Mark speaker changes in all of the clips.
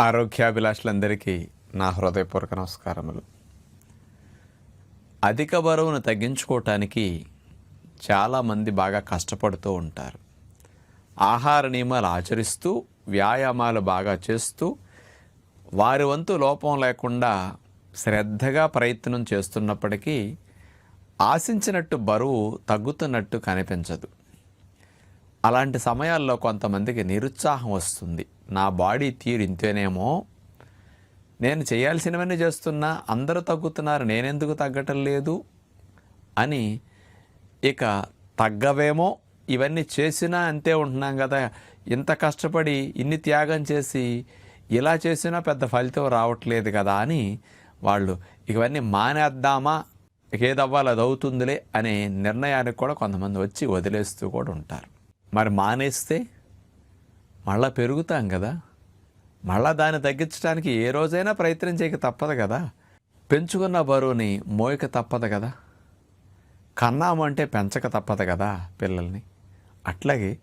Speaker 1: ఆరోగ్యాభిలాషులందరికీ నా హృదయపూర్వక నమస్కారములు. అధిక బరువును తగ్గించుకోవటానికి చాలామంది బాగా కష్టపడుతూ ఉంటారు. ఆహార నియమాలు ఆచరిస్తూ వ్యాయామాలు బాగా చేస్తూ వారి వంతు లోపం లేకుండా శ్రద్ధగా ప్రయత్నం చేస్తున్నప్పటికీ ఆశించినట్టు బరువు తగ్గుతున్నట్టు కనిపించదు. అలాంటి సమయాల్లో కొంతమందికి నిరుత్సాహం వస్తుంది. నా బాడీ తీరు ఇంతేనేమో. నేను చేయాల్సినవన్నీ చేస్తున్నా అందరూ తగ్గుతున్నారు నేనెందుకు తగ్గటం లేదు అని ఇక తగ్గవేమో. ఇవన్నీ చేసినా అంతే ఉంటున్నాం కదా. ఇంత కష్టపడి ఇన్ని త్యాగం చేసి ఇలా చేసినా పెద్ద ఫలితం రావట్లేదు కదా అని వాళ్ళు ఇవన్నీ మానేద్దామా ఏదవ్వాలి అది అవుతుందిలే అనే నిర్ణయానికి కూడా కొంతమంది వచ్చి వదిలేస్తూ కూడా ఉంటారు. మరి మానేస్తే మళ్ళా పెరుగుతాం కదా. మళ్ళా దాన్ని తగ్గించడానికి ఏ రోజైనా ప్రయత్నం చేయక తప్పదు కదా. పెంచుకున్న బరువుని మోయక తప్పదు కదా. కన్నామంటే పెంచక తప్పదు కదా పిల్లల్ని. అట్లాగే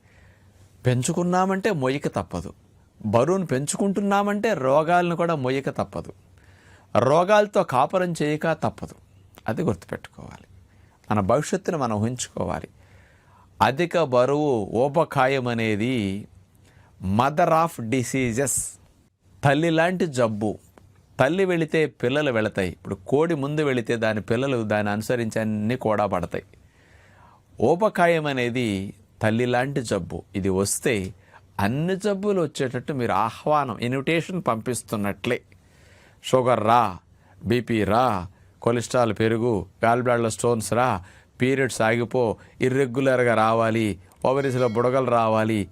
Speaker 1: పెంచుకున్నామంటే మొయ్యక తప్పదు. బరువును పెంచుకుంటున్నామంటే రోగాలను కూడా మొయ్యక తప్పదు. రోగాలతో కాపురం చేయక తప్పదు. అది గుర్తుపెట్టుకోవాలి. మన భవిష్యత్తును మనం ఊహించుకోవాలి. అధిక బరువు ఊబకాయం అనేది మదర్ ఆఫ్ డిసీజెస్ తల్లి లాంటి జబ్బు. తల్లి వెళితే పిల్లలు వెళతాయి. ఇప్పుడు కోడి ముందు వెళితే దాని పిల్లలు దాన్ని అనుసరించి అన్నీ కూడా పడతాయి. ఊపకాయం అనేది తల్లి లాంటి జబ్బు. ఇది వస్తే అన్ని జబ్బులు వచ్చేటట్టు మీరు ఆహ్వానం ఇన్విటేషన్ పంపిస్తున్నట్లే. షుగర్ రా బీపీ రా కొలెస్ట్రాల్ పెరుగు గాల్ స్టోన్స్ రా పీరియడ్స్ ఆగిపో ఇర్రెగ్యులర్గా రావాలి ఓవరీస్లో బుడగలు రావాలి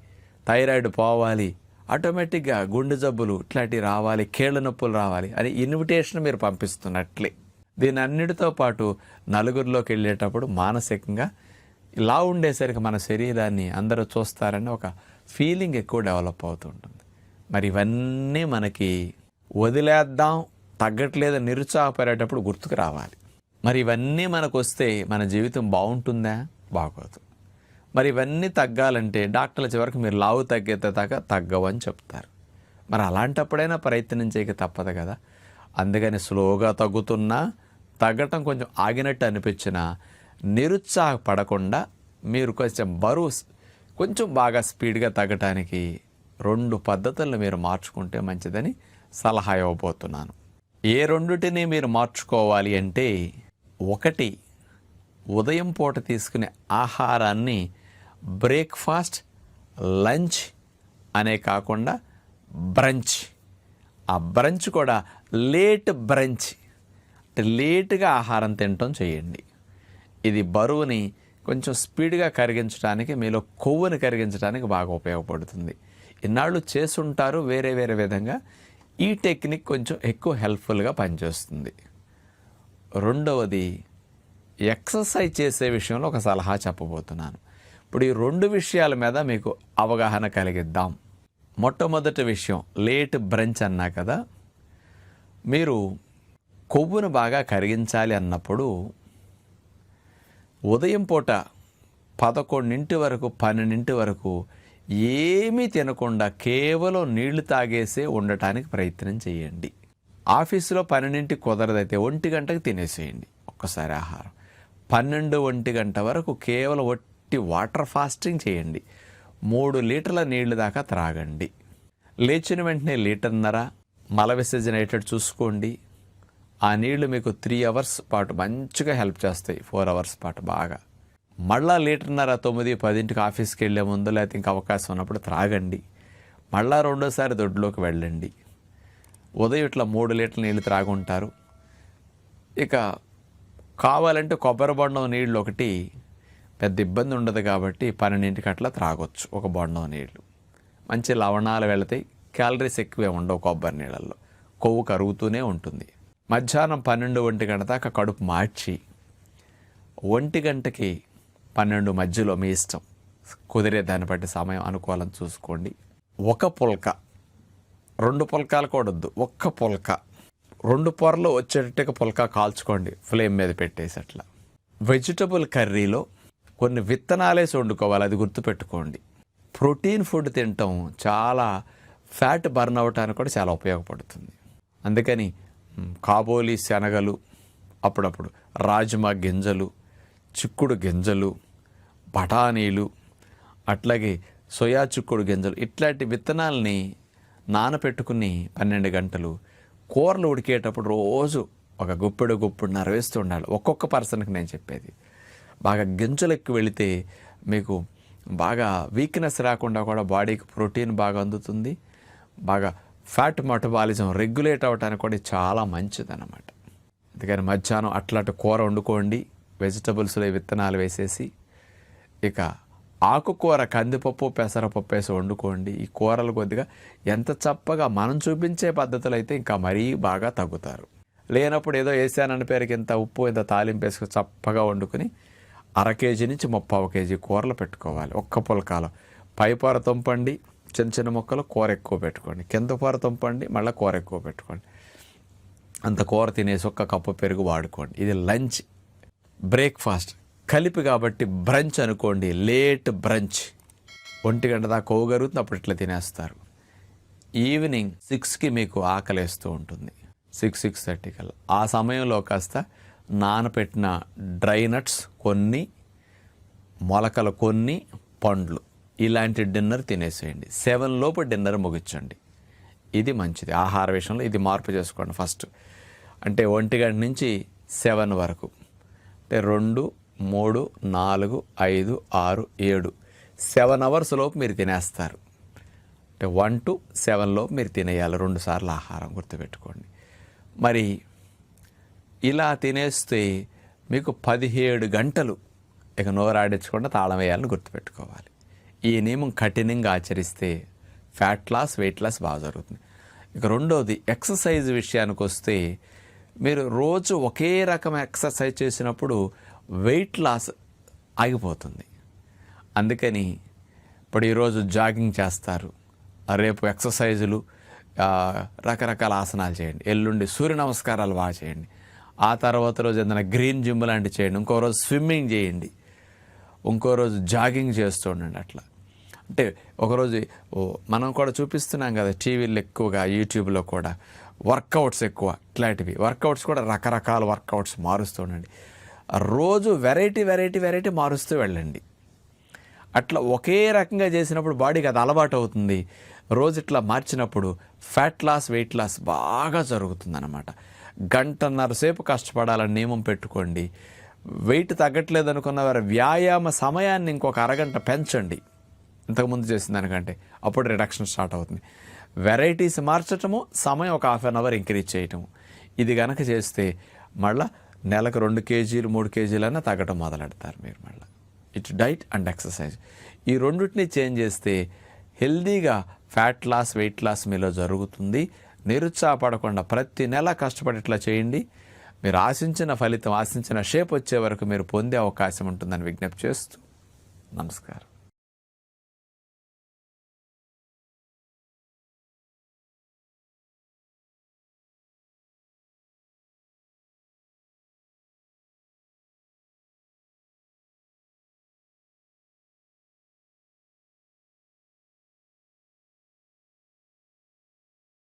Speaker 1: థైరాయిడ్ పోవాలి ఆటోమేటిక్గా గుండె జబ్బులు ఇట్లాంటివి రావాలి కీళ్ళ నొప్పులు రావాలి అని ఇన్విటేషన్ మీరు పంపిస్తున్నట్లే. దీని అన్నిటితో పాటు నలుగురిలోకి వెళ్ళేటప్పుడు మానసికంగా ఇలా ఉండేసరికి మన శరీరాన్ని అందరూ చూస్తారని ఒక ఫీలింగ్ ఎక్కువ డెవలప్ అవుతుంటుంది మరి ఇవన్నీ మనకి వదిలేద్దాం తగ్గట్లేదు నిరుత్సాహపడేటప్పుడు గుర్తుకు రావాలి. మరి ఇవన్నీ మనకు వస్తే మన జీవితం బాగుంటుందా? బాగోదు. మరి ఇవన్నీ తగ్గాలంటే డాక్టర్ల చివరికి మీరు లావు తగ్గేత దాకా తగ్గవని చెప్తారు. మరి అలాంటప్పుడైనా ప్రయత్నం చేయక తప్పదు కదా. అందుకని స్లోగా తగ్గుతున్నా తగ్గటం కొంచెం ఆగినట్టు అనిపించినా నిరుత్సాహపడకుండా మీరు కొంచెం బరువు కొంచెం బాగా స్పీడ్గా తగ్గటానికి రెండు పద్ధతులను మీరు మార్చుకుంటే మంచిదని సలహా ఇవ్వబోతున్నాను. ఏ రెండుటిని మీరు మార్చుకోవాలి అంటే ఒకటి ఉదయం పూట తీసుకునే ఆహారాన్ని బ్రేక్ఫాస్ట్ లంచ్ అనే కాకుండా బ్రంచ్. ఆ బ్రంచ్ కూడా లేట్ బ్రంచ్. అంటే లేటుగా ఆహారం తినటం చేయండి. ఇది బరువుని కొంచెం స్పీడ్గా కరిగించడానికి మీలో కొవ్వుని కరిగించడానికి బాగా ఉపయోగపడుతుంది. ఇన్నాళ్ళు చేసుంటారు వేరే వేరే విధంగా. ఈ టెక్నిక్ కొంచెం ఎక్కువ హెల్ప్ఫుల్గా పనిచేస్తుంది. రెండవది ఎక్సర్సైజ్ చేసే విషయంలో ఒక సలహా చెప్పబోతున్నాను. ఇప్పుడు ఈ రెండు విషయాల మీద మీకు అవగాహన కలిగిద్దాం. మొట్టమొదటి విషయం లేట్ బ్రంచ్ అన్నా కదా మీరు కొవ్వును బాగా కరిగించాలి అన్నప్పుడు ఉదయం పూట పదకొండింటి వరకు పన్నెండింటి వరకు ఏమీ తినకుండా కేవలం నీళ్ళు తాగేసే ఉండటానికి ప్రయత్నం చేయండి. ఆఫీసులో పన్నెండింటికి కుదరదైతే ఒంటి గంటకు తినేసేయండి ఒక్కసారి ఆహారం. పన్నెండు ఒంటి గంట వరకు కేవలం ఒట్టి వాటర్ ఫాస్టింగ్ చేయండి. మూడు లీటర్ల నీళ్ళు దాకా త్రాగండి. లేచిన వెంటనే లీటర్న్నర మల విసర్జన అయ్యేటట్టు చూసుకోండి. ఆ నీళ్ళు మీకు త్రీ అవర్స్ పాటు మంచిగా హెల్ప్ చేస్తాయి. ఫోర్ అవర్స్ పాటు బాగా. మళ్ళా లీటర్న్నర తొమ్మిది పదింటికి ఆఫీస్కి వెళ్ళే ముందు లేకపోతే ఇంకా అవకాశం ఉన్నప్పుడు త్రాగండి. మళ్ళా రెండోసారి దొడ్లోకి వెళ్ళండి. ఉదయం ఇట్లా మూడు లీటర్ల నీళ్ళు త్రాగుంటారు. ఇక కావాలంటే కొబ్బరి బొండం నీళ్ళు ఒకటి పెద్ద ఇబ్బంది ఉండదు కాబట్టి పన్నెండింటికి అట్లా త్రాగొచ్చు ఒక బొండం నీళ్ళు మంచి లవణాలు వెళతాయి క్యాలరీస్ ఎక్కువే ఉండవు కొబ్బరి నీళ్ళల్లో. కొవ్వు కరుగుతూనే ఉంటుంది. మధ్యాహ్నం పన్నెండు ఒంటి గంట దాకా కడుపు మార్చి ఒంటి గంటకి పన్నెండు మధ్యలో మీ ఇష్టం. కుదిరే దాన్ని బట్టి సమయం అనుకూలం చూసుకోండి. ఒక పుల్క. రెండు పుల్కాలు కూడా వద్దు. ఒక్క పుల్క. రెండు పొరలు వచ్చేటట్టుగా పుల్క కాల్చుకోండి. ఫ్లేమ్ మీద పెట్టేసి అట్లా. వెజిటబుల్ కర్రీలో కొన్ని విత్తనాలేసి వండుకోవాలి అది గుర్తుపెట్టుకోండి. ప్రోటీన్ ఫుడ్ తినటం చాలా ఫ్యాట్ బర్న్ అవ్వటానికి కూడా చాలా ఉపయోగపడుతుంది. అందుకని కాబోలి శనగలు అప్పుడప్పుడు రాజ్మా గింజలు చిక్కుడు గింజలు బఠానీలు అట్లాగే సోయా చిక్కుడు గింజలు ఇట్లాంటి విత్తనాలని నానపెట్టుకుని పన్నెండు గంటలు కూరలు ఉడికేటప్పుడు రోజు ఒక గుప్పెడు గుప్పెడున్నర వేస్తూ ఉండాలి. ఒక్కొక్క పర్సన్కి నేను చెప్పేది. బాగా గింజలకు వెళితే మీకు బాగా వీక్నెస్ రాకుండా కూడా బాడీకి ప్రోటీన్ బాగా అందుతుంది. బాగా ఫ్యాట్ మెటబాలిజం రెగ్యులేట్ అవ్వడానికి కూడా చాలా చాలా మంచిదన్నమాట. అందుకని మధ్యాహ్నం అట్లాంటి కూర వండుకోండి. వెజిటబుల్స్లో విత్తనాలు వేసేసి ఇక ఆకుకూర కందిపప్పు పెసరపప్పు వేసి వండుకోండి. ఈ కూరలు కొద్దిగా ఎంత చప్పగా మనం చూపించే పద్ధతులు అయితే ఇంకా మరీ బాగా తగ్గుతారు. లేనప్పుడు ఏదో వేసానని పేరుకి ఇంత ఉప్పు ఇంత తాలింపు వేసుకుని చప్పగా వండుకుని అర కేజీ నుంచి ముప్పావు కేజీ కూరలు పెట్టుకోవాలి. ఒక్క పులకాలం. పై పొర తుంపండి చిన్న చిన్న ముక్కలు కూర ఎక్కువ పెట్టుకోండి. కింద పొర తుంపండి మళ్ళీ కూర ఎక్కువ పెట్టుకోండి. అంత కూర తినేసి ఒక్క కప్పు పెరుగు వాడుకోండి. ఇది లంచ్ బ్రేక్ఫాస్ట్. కలిపి కాబట్టి బ్రంచ్ అనుకోండి. Late brunch. ఒంటి గంట దాకా కోగరుగుతుంది అప్పుడు ఇట్లా తినేస్తారు. ఈవినింగ్ సిక్స్కి మీకు ఆకలేస్తూ ఉంటుంది. సిక్స్ సిక్స్ థర్టీ కల్లా. ఆ సమయంలో కాస్త నానపెట్టిన డ్రై నట్స్ కొన్ని మొలకలు కొన్ని పండ్లు. ఇలాంటి డిన్నర్ తినేసేయండి. సెవెన్ లోపు డిన్నర్ ముగించండి. ఇది మంచిది. ఆహార విషయంలో ఇది మార్పు చేసుకోండి ఫస్ట్. అంటే ఒంటి గంట నుంచి సెవెన్ వరకు. అంటే రెండు మూడు నాలుగు ఐదు ఆరు ఏడు. సెవెన్ అవర్స్ లోపు మీరు తినేస్తారు. అంటే వన్ టు సెవెన్ లోపు మీరు తినేయాలి. రెండు సార్లు ఆహారం గుర్తుపెట్టుకోండి. మరి ఇలా తినేస్తే మీకు పదిహేడు గంటలు ఇక నోరాడించకుండా తాళం వేయాలని గుర్తుపెట్టుకోవాలి. ఈ నియమం కఠినంగా ఆచరిస్తే ఫ్యాట్ లాస్ వెయిట్ లాస్ బాగా జరుగుతుంది. ఇక రెండవది ఎక్సర్సైజ్ విషయానికి వస్తే మీరు రోజు ఒకే రకం ఎక్సర్సైజ్ చేసినప్పుడు వెయిట్ లాస్ ఆగిపోతుంది. అందుకని ఇప్పుడు ఈరోజు జాగింగ్ చేస్తారు. రేపు ఎక్సర్సైజులు రకరకాల ఆసనాలు చేయండి. ఎల్లుండి సూర్య నమస్కారాలు బాగా చేయండి. ఆ తర్వాత రోజు ఏదైనా గ్రీన్ జిమ్ లాంటివి చేయండి. ఇంకో రోజు స్విమ్మింగ్ చేయండి. ఇంకో రోజు జాగింగ్ చేస్తూ ఉండండి అట్లా. అంటే ఒకరోజు ఓ, మనం కూడా చూపిస్తున్నాం కదా టీవీలో ఎక్కువగా యూట్యూబ్లో కూడా వర్కౌట్స్ ఎక్కువ ఇట్లాంటివి. వర్కౌట్స్ కూడా రకరకాల వర్కౌట్స్ మారుస్తూ ఉండండి. రోజు వెరైటీ వెరైటీ వెరైటీ మారుస్తూ వెళ్ళండి. అట్లా ఒకే రకంగా చేసినప్పుడు బాడీకి అది అలవాటు అవుతుంది. రోజు ఇట్లా మార్చినప్పుడు ఫ్యాట్ లాస్ వెయిట్ లాస్ బాగా జరుగుతుందనమాట గంటన్నర సేపు కష్టపడాలని నియమం పెట్టుకోండి. వెయిట్ తగ్గట్లేదు అనుకున్న వారి వ్యాయామ సమయాన్ని ఇంకొక అరగంట పెంచండి. ఇంతకుముందు చేసిన దానికంటే అప్పుడు రిడక్షన్ స్టార్ట్ అవుతుంది. వెరైటీస్ మార్చటము సమయం ఒక హాఫ్ అన్ అవర్ ఇంక్రీజ్ చేయటము. ఇది కనుక చేస్తే మళ్ళీ నెలకు రెండు కేజీలు మూడు కేజీలైనా తగ్గటం మొదలెడతారు మీరు మళ్ళీ. It diet and exercise. ఈ రెండింటిని చేంజ్ చేస్తే హెల్దీగా ఫ్యాట్ లాస్ వెయిట్ లాస్ మీలో జరుగుతుంది. నిరుత్సాహపడకుండా ప్రతి నెల కష్టపడేట్లా చేయండి. మీరు ఆశించిన ఫలితం ఆశించిన షేప్ వచ్చే వరకు మీరు పొందే అవకాశం ఉంటుందని విజ్ఞప్తి చేస్తూ నమస్కారం.